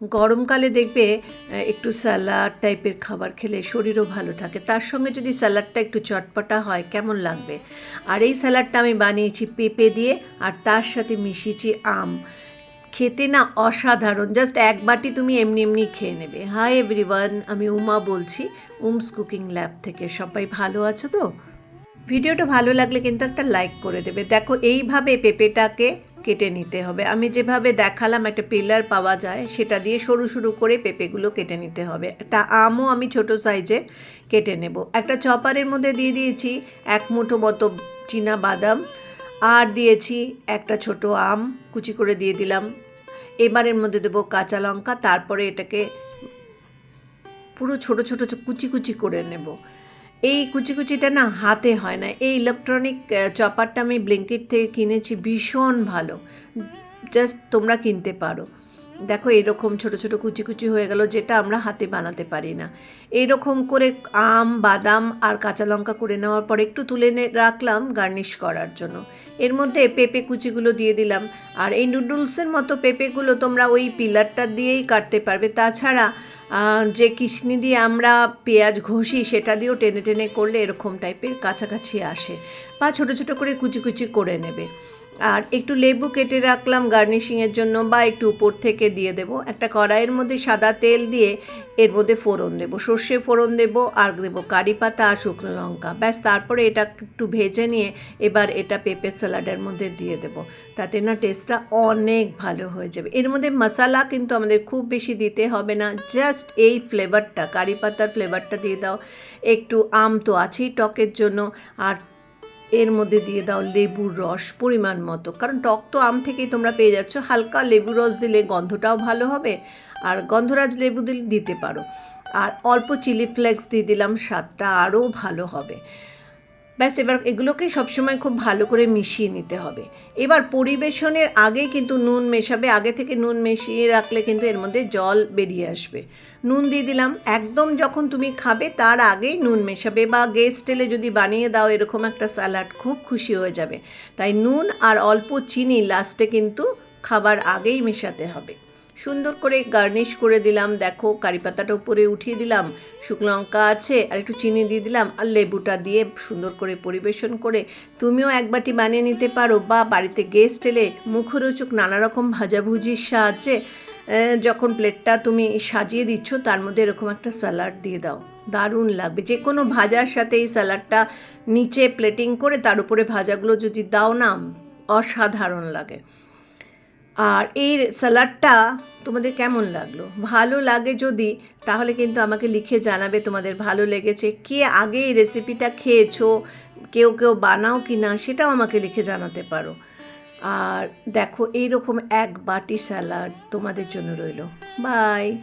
গরমকালে দেখবে একটু স্যালাড টাইপের খাবার খেলে শরীরও ভালো থাকে। তার সঙ্গে যদি স্যালাডটা একটু চটপটা হয়, কেমন লাগবে? আর এই স্যালাডটা আমি বানিয়েছি পেঁপে দিয়ে, আর তার সাথে মিশিয়েছি আম। খেতে না অসাধারণ। জাস্ট এক বাটি তুমি এমনি এমনি খেয়ে নেবে। হাই এভরিওয়ান, আমি উমা বলছি, উমস কুকিং ল্যাব থেকে। সবাই ভালো আছো তো? ভিডিওটা ভালো লাগলে কিন্তু একটা লাইক করে দেবে। দেখো, এইভাবে পেঁপেটাকে কেটে নিতে হবে। আমি যেভাবে দেখালাম একটা পিলার পাওয়া যায়, সেটা দিয়ে সরু সরু করে পেঁপেগুলো কেটে নিতে হবে। একটা আমও আমি ছোট সাইজে কেটে নেব। একটা চপারের মধ্যে দিয়ে দিয়েছি এক মুঠো মতো চীনা বাদাম, আর দিয়েছি একটা ছোট আম, কুচি করে দিয়ে দিলাম। এবারের মধ্যে দেবো কাঁচা লঙ্কা, তারপরে এটাকে পুরো ছোট ছোট কুচি কুচি করে নেব। এই কুচি কুচিটা না হাতে হয় না। এই ইলেকট্রনিক চপারটা আমি ব্লিঙ্কিট থেকে কিনেছি, ভীষণ ভালো। জাস্ট তোমরা কিনতে পারো। দেখো এরকম ছোট ছোট কুচি কুচি হয়ে গেল যেটা আমরা হাতে বানাতে পারি না। এইরকম করে আম, বাদাম আর কাঁচা লঙ্কা করে নেওয়ার পর একটু তুলে রাখলাম গার্নিশ করার জন্য। এর মধ্যে পেঁপে কুচিগুলো দিয়ে দিলাম। আর এই নুডলসের মতো পেঁপেগুলো তোমরা ওই পিলারটা দিয়েই কাটতে পারবে। তাছাড়া যে কিশনি দিয়ে আমরা পেঁয়াজ ঘষি, সেটা দিয়েও টেনে টেনে করলে এরকম টাইপের কাছাকাছি আসে বা ছোটো ছোটো করে কুচি কুচি করে নেবে। আর একটু লেবু কেটে রাখলাম গার্নিশিংয়ের জন্য বা একটু উপর থেকে দিয়ে দেব। একটা কড়াইয়ের মধ্যে সাদা তেল দিয়ে এর মধ্যে ফোড়ন দেব। সর্ষে ফোড়ন দেব, আর দেবো কারি পাতা আর শুকনো লঙ্কা। ব্যাস, তারপরে এটা একটু ভেজে নিয়ে এবার এটা পেঁপে স্যালাডের মধ্যে দিয়ে দেব। তাতে না টেস্টটা অনেক ভালো হয়ে যাবে। এর মধ্যে মশলা কিন্তু আমাদের খুব বেশি দিতে হবে না। জাস্ট এই ফ্লেভারটা কারি পাতার ফ্লেভারটা দিয়ে দাও। একটু আম তো আছেই টকের জন্য। আর এর মধ্যে দিয়ে দাও লেবুর রস পরিমাণ মতো। কারণ টক তো আম থেকেই তোমরা পেয়ে যাচ্ছ। হালকা লেবু রস দিলে গন্ধটাও ভালো হবে আর গন্ধরাজ লেবু দিলে দিতে পারো। আর অল্প চিলি ফ্লেক্স দিয়ে দিলাম, স্বাদটা আরও ভালো হবে। ব্যাস, এবার এগুলোকে সবসময় খুব ভালো করে মিশিয়ে নিতে হবে। এবার পরিবেশনের আগেই কিন্তু নুন মেশাবে, আগে থেকে নুন মিশিয়ে রাখলে কিন্তু এর মধ্যে জল বেরিয়ে আসবে। নুন দিয়ে দিলাম। একদম যখন তুমি খাবে, তার আগেই নুন মেশাবে বা গেস্ট এলে যদি বানিয়ে দাও, এরকম একটা স্যালাড খুব খুশি হয়ে যাবে। তাই নুন আর অল্প চিনি লাস্টে কিন্তু খাবার আগেই মেশাতে হবে। সুন্দর করে গার্নিশ করে দিলাম। দেখো, কারি পাতাটা উপরে উঠিয়ে দিলাম, শুকনো লঙ্কা আছে, আর একটু চিনি দিয়ে দিলাম, আর লেবুটা দিয়ে সুন্দর করে পরিবেশন করে তুমিও এক বাটি বানিয়ে নিতে পারো বা বাড়িতে গেস্ট এলে মুখরোচক নানা রকম ভাজাভুজির সাহায্যে যখন প্লেটটা তুমি সাজিয়ে দিচ্ছ, তার মধ্যে এরকম একটা স্যালাড দিয়ে দাও। দারুণ লাগবে। যে কোনো ভাজার সাথে এই স্যালাডটা নিচে প্লেটিং করে তার উপরে ভাজাগুলো যদি দাও না, অসাধারণ লাগে। আর এই স্যালাডটা তোমাদের কেমন লাগল? ভালো লাগে যদি, তাহলে কিন্তু আমাকে লিখে জানাবে তোমাদের ভালো লেগেছে। কে আগে এই রেসিপিটা খেয়েছো, কেউ কেউ বানাও কি না, সেটাও আমাকে লিখে জানাতে পারো। আর দেখো, এইরকম এক বাটি স্যালাড তোমাদের জন্য রইল। বাই!